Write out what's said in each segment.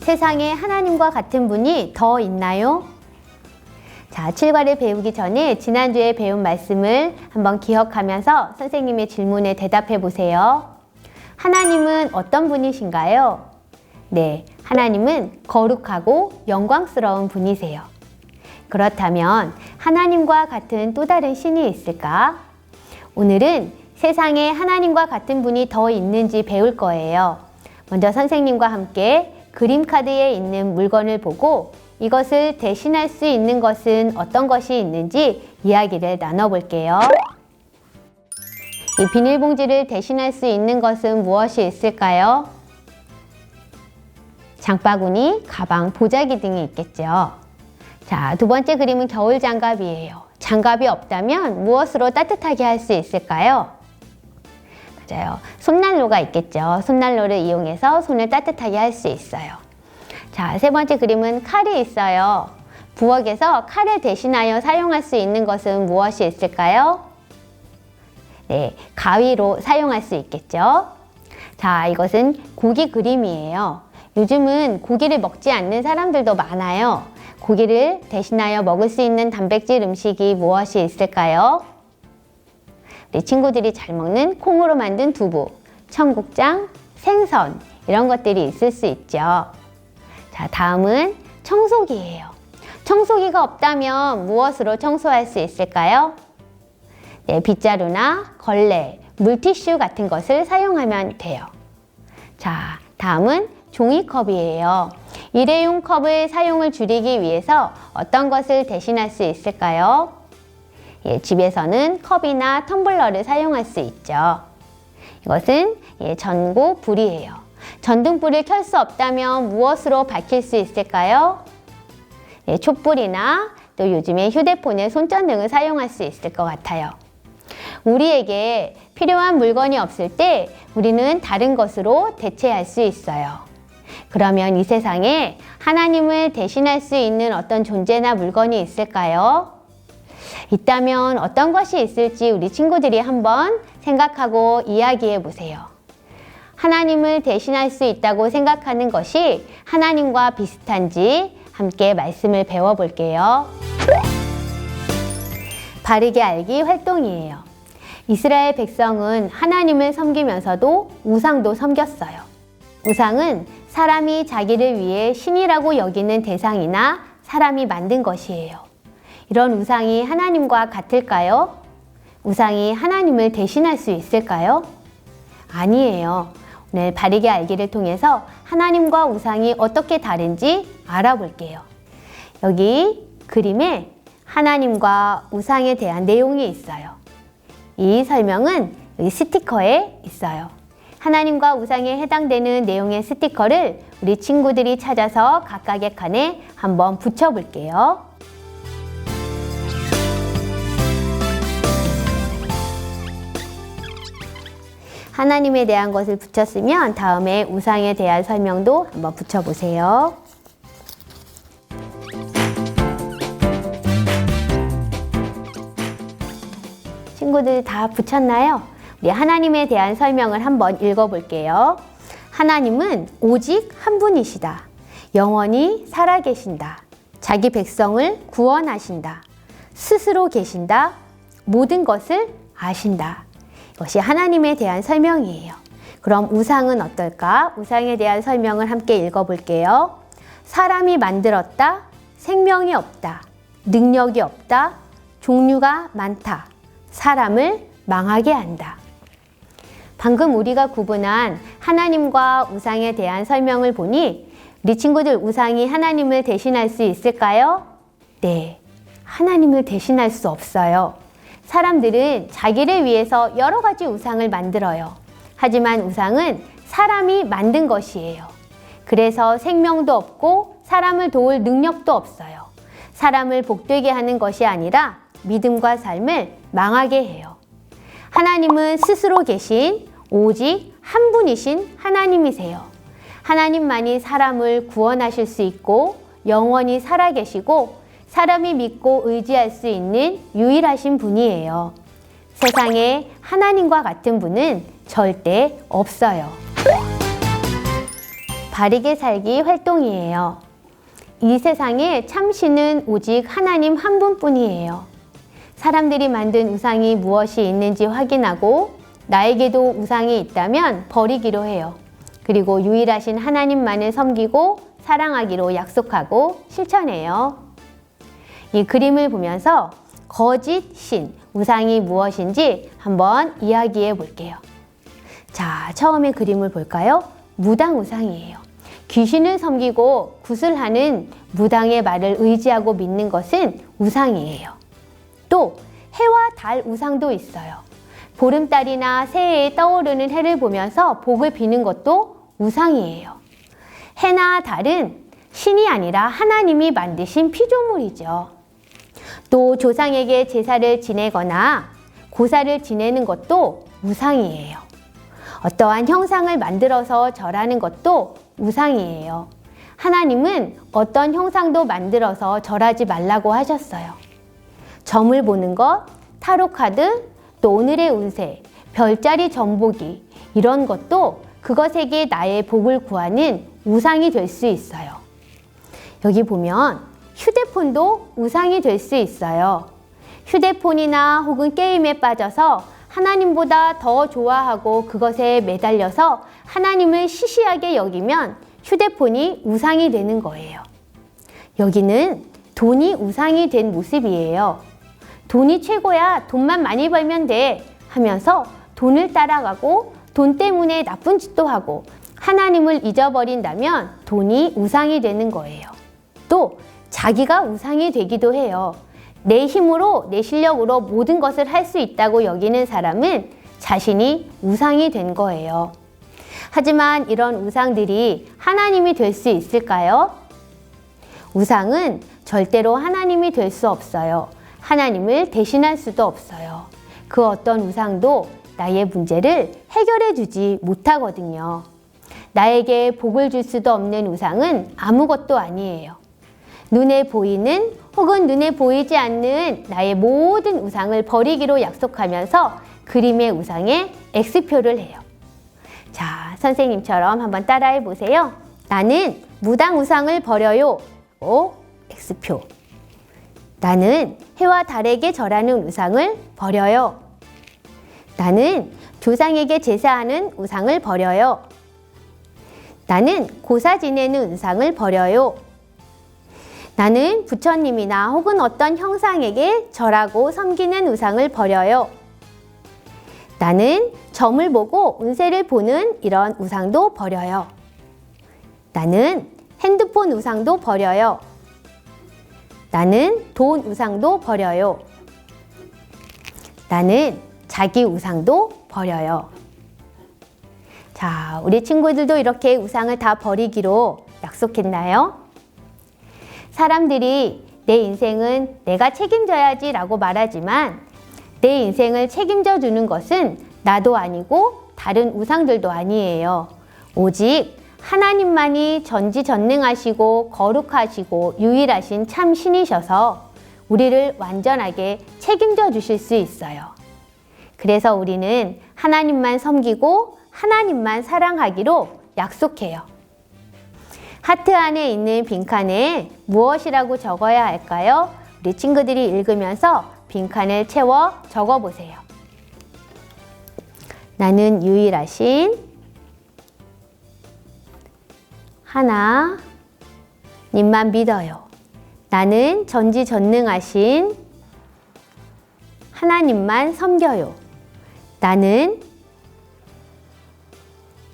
세상에 하나님과 같은 분이 더 있나요? 자, 7과를 배우기 전에 지난주에 배운 말씀을 한번 기억하면서 선생님의 질문에 대답해 보세요. 하나님은 어떤 분이신가요? 네, 하나님은 거룩하고 영광스러운 분이세요. 그렇다면 하나님과 같은 또 다른 신이 있을까? 오늘은 세상에 하나님과 같은 분이 더 있는지 배울 거예요. 먼저 선생님과 함께 그림 카드에 있는 물건을 보고 이것을 대신할 수 있는 것은 어떤 것이 있는지 이야기를 나눠볼게요. 이 비닐봉지를 대신할 수 있는 것은 무엇이 있을까요? 장바구니, 가방, 보자기 등이 있겠죠. 자, 두 번째 그림은 겨울 장갑이에요. 장갑이 없다면 무엇으로 따뜻하게 할 수 있을까요? 맞아요. 손난로가 있겠죠. 손난로를 이용해서 손을 따뜻하게 할 수 있어요. 자, 세 번째 그림은 칼이 있어요. 부엌에서 칼을 대신하여 사용할 수 있는 것은 무엇이 있을까요? 네, 가위로 사용할 수 있겠죠. 자, 이것은 고기 그림이에요. 요즘은 고기를 먹지 않는 사람들도 많아요. 고기를 대신하여 먹을 수 있는 단백질 음식이 무엇이 있을까요? 우리 친구들이 잘 먹는 콩으로 만든 두부, 청국장, 생선 이런 것들이 있을 수 있죠. 자, 다음은 청소기예요. 청소기가 없다면 무엇으로 청소할 수 있을까요? 네, 빗자루나 걸레, 물티슈 같은 것을 사용하면 돼요. 자, 다음은 종이컵이에요. 일회용 컵의 사용을 줄이기 위해서 어떤 것을 대신할 수 있을까요? 예, 집에서는 컵이나 텀블러를 사용할 수 있죠. 이것은 예, 전구 불이에요. 전등불을 켤 수 없다면 무엇으로 밝힐 수 있을까요? 예, 촛불이나 또 요즘에 휴대폰의 손전등을 사용할 수 있을 것 같아요. 우리에게 필요한 물건이 없을 때 우리는 다른 것으로 대체할 수 있어요. 그러면 이 세상에 하나님을 대신할 수 있는 어떤 존재나 물건이 있을까요? 있다면 어떤 것이 있을지 우리 친구들이 한번 생각하고 이야기해 보세요. 하나님을 대신할 수 있다고 생각하는 것이 하나님과 비슷한지 함께 말씀을 배워 볼게요. 바르게 알기 활동이에요. 이스라엘 백성은 하나님을 섬기면서도 우상도 섬겼어요. 우상은 사람이 자기를 위해 신이라고 여기는 대상이나 사람이 만든 것이에요. 이런 우상이 하나님과 같을까요? 우상이 하나님을 대신할 수 있을까요? 아니에요. 오늘 바르게 알기를 통해서 하나님과 우상이 어떻게 다른지 알아볼게요. 여기 그림에 하나님과 우상에 대한 내용이 있어요. 이 설명은 이 스티커에 있어요. 하나님과 우상에 해당되는 내용의 스티커를 우리 친구들이 찾아서 각각의 칸에 한번 붙여볼게요. 하나님에 대한 것을 붙였으면 다음에 우상에 대한 설명도 한번 붙여보세요. 친구들 다 붙였나요? 우리 하나님에 대한 설명을 한번 읽어볼게요. 하나님은 오직 한 분이시다. 영원히 살아계신다. 자기 백성을 구원하신다. 스스로 계신다. 모든 것을 아신다. 이것이 하나님에 대한 설명이에요. 그럼 우상은 어떨까? 우상에 대한 설명을 함께 읽어볼게요. 사람이 만들었다. 생명이 없다. 능력이 없다. 종류가 많다. 사람을 망하게 한다. 방금 우리가 구분한 하나님과 우상에 대한 설명을 보니 우리 친구들 우상이 하나님을 대신할 수 있을까요? 네. 하나님을 대신할 수 없어요. 사람들은 자기를 위해서 여러 가지 우상을 만들어요. 하지만 우상은 사람이 만든 것이에요. 그래서 생명도 없고 사람을 도울 능력도 없어요. 사람을 복되게 하는 것이 아니라 믿음과 삶을 망하게 해요. 하나님은 스스로 계신 오직 한 분이신 하나님이세요. 하나님만이 사람을 구원하실 수 있고 영원히 살아계시고 사람이 믿고 의지할 수 있는 유일하신 분이에요. 세상에 하나님과 같은 분은 절대 없어요. 바르게 살기 활동이에요. 이 세상에 참신은 오직 하나님 한 분뿐이에요. 사람들이 만든 우상이 무엇이 있는지 확인하고 나에게도 우상이 있다면 버리기로 해요. 그리고 유일하신 하나님만을 섬기고 사랑하기로 약속하고 실천해요. 이 그림을 보면서 거짓 신, 우상이 무엇인지 한번 이야기해 볼게요. 자, 처음에 그림을 볼까요? 무당 우상이에요. 귀신을 섬기고 구슬하는 무당의 말을 의지하고 믿는 것은 우상이에요. 또 해와 달 우상도 있어요. 보름달이나 새해에 떠오르는 해를 보면서 복을 비는 것도 우상이에요. 해나 달은 신이 아니라 하나님이 만드신 피조물이죠. 또 조상에게 제사를 지내거나 고사를 지내는 것도 우상이에요. 어떠한 형상을 만들어서 절하는 것도 우상이에요. 하나님은 어떤 형상도 만들어서 절하지 말라고 하셨어요. 점을 보는 것, 타로 카드, 또 오늘의 운세, 별자리 점보기 이런 것도 그것에게 나의 복을 구하는 우상이 될 수 있어요. 여기 보면 휴대폰도 우상이 될 수 있어요. 휴대폰이나 혹은 게임에 빠져서 하나님보다 더 좋아하고 그것에 매달려서 하나님을 시시하게 여기면 휴대폰이 우상이 되는 거예요. 여기는 돈이 우상이 된 모습이에요. 돈이 최고야. 돈만 많이 벌면 돼. 하면서 돈을 따라가고 돈 때문에 나쁜 짓도 하고 하나님을 잊어버린다면 돈이 우상이 되는 거예요. 또 자기가 우상이 되기도 해요. 내 힘으로, 내 실력으로 모든 것을 할 수 있다고 여기는 사람은 자신이 우상이 된 거예요. 하지만 이런 우상들이 하나님이 될 수 있을까요? 우상은 절대로 하나님이 될 수 없어요. 하나님을 대신할 수도 없어요. 그 어떤 우상도 나의 문제를 해결해 주지 못하거든요. 나에게 복을 줄 수도 없는 우상은 아무것도 아니에요. 눈에 보이는 혹은 눈에 보이지 않는 나의 모든 우상을 버리기로 약속하면서 그림의 우상에 X표를 해요. 자, 선생님처럼 한번 따라해 보세요. 나는 무당 우상을 버려요. 오, X표. 나는 해와 달에게 절하는 우상을 버려요. 나는 조상에게 제사하는 우상을 버려요. 나는 고사 지내는 우상을 버려요. 나는 부처님이나 혹은 어떤 형상에게 절하고 섬기는 우상을 버려요. 나는 점을 보고 운세를 보는 이런 우상도 버려요. 나는 핸드폰 우상도 버려요. 나는 돈 우상도 버려요. 나는 자기 우상도 버려요. 자, 우리 친구들도 이렇게 우상을 다 버리기로 약속했나요? 사람들이 내 인생은 내가 책임져야지 라고 말하지만 내 인생을 책임져 주는 것은 나도 아니고 다른 우상들도 아니에요. 오직 하나님만이 전지전능하시고 거룩하시고 유일하신 참 신이셔서 우리를 완전하게 책임져 주실 수 있어요. 그래서 우리는 하나님만 섬기고 하나님만 사랑하기로 약속해요. 하트 안에 있는 빈칸에 무엇이라고 적어야 할까요? 우리 친구들이 읽으면서 빈칸을 채워 적어 보세요. 나는 유일하신 하나 님만 믿어요. 나는 전지전능하신 하나님만 섬겨요. 나는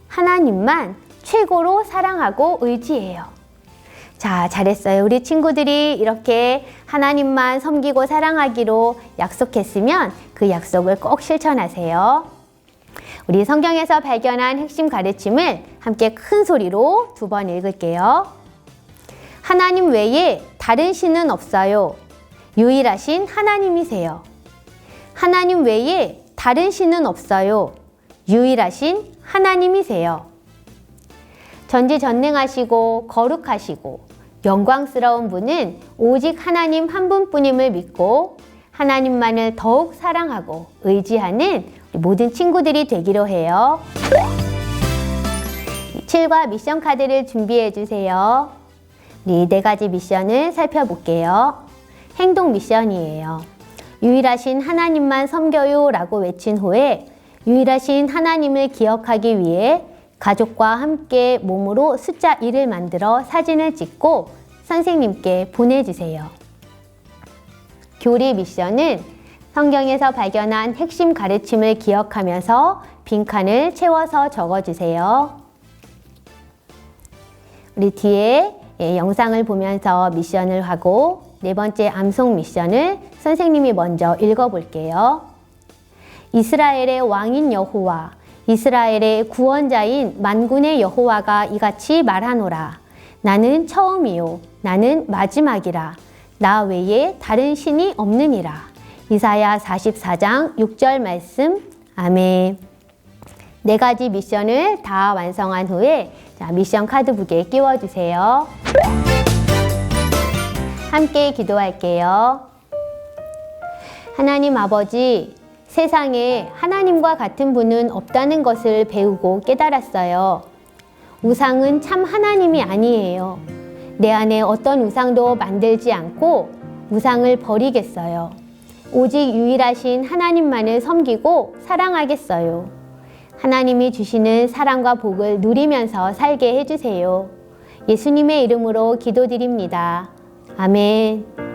하나님만 최고로 사랑하고 의지해요. 자, 잘했어요. 우리 친구들이 이렇게 하나님만 섬기고 사랑하기로 약속했으면 그 약속을 꼭 실천하세요. 우리 성경에서 발견한 핵심 가르침을 함께 큰 소리로 두 번 읽을게요. 하나님 외에 다른 신은 없어요. 유일하신 하나님이세요. 하나님 외에 다른 신은 없어요. 유일하신 하나님이세요. 전지전능하시고 거룩하시고 영광스러운 분은 오직 하나님 한 분뿐임을 믿고 하나님만을 더욱 사랑하고 의지하는 모든 친구들이 되기로 해요. 7과 미션 카드를 준비해 주세요. 우리 네 가지 미션을 살펴볼게요. 행동 미션이에요. 유일하신 하나님만 섬겨요 라고 외친 후에 유일하신 하나님을 기억하기 위해 가족과 함께 몸으로 숫자 1을 만들어 사진을 찍고 선생님께 보내주세요. 교리 미션은 성경에서 발견한 핵심 가르침을 기억하면서 빈칸을 채워서 적어주세요. 우리 뒤에 예, 영상을 보면서 미션을 하고 네 번째 암송 미션을 선생님이 먼저 읽어볼게요. 이스라엘의 왕인 여호와, 이스라엘의 구원자인 만군의 여호와가 이같이 말하노라. 나는 처음이요, 나는 마지막이라. 나 외에 다른 신이 없느니라. 이사야 44장 6절 말씀. 아멘. 네 가지 미션을 다 완성한 후에 자, 미션 카드북에 끼워주세요. 함께 기도할게요. 하나님 아버지, 세상에 하나님과 같은 분은 없다는 것을 배우고 깨달았어요. 우상은 참 하나님이 아니에요. 내 안에 어떤 우상도 만들지 않고 우상을 버리겠어요. 오직 유일하신 하나님만을 섬기고 사랑하겠어요. 하나님이 주시는 사랑과 복을 누리면서 살게 해주세요. 예수님의 이름으로 기도드립니다. 아멘.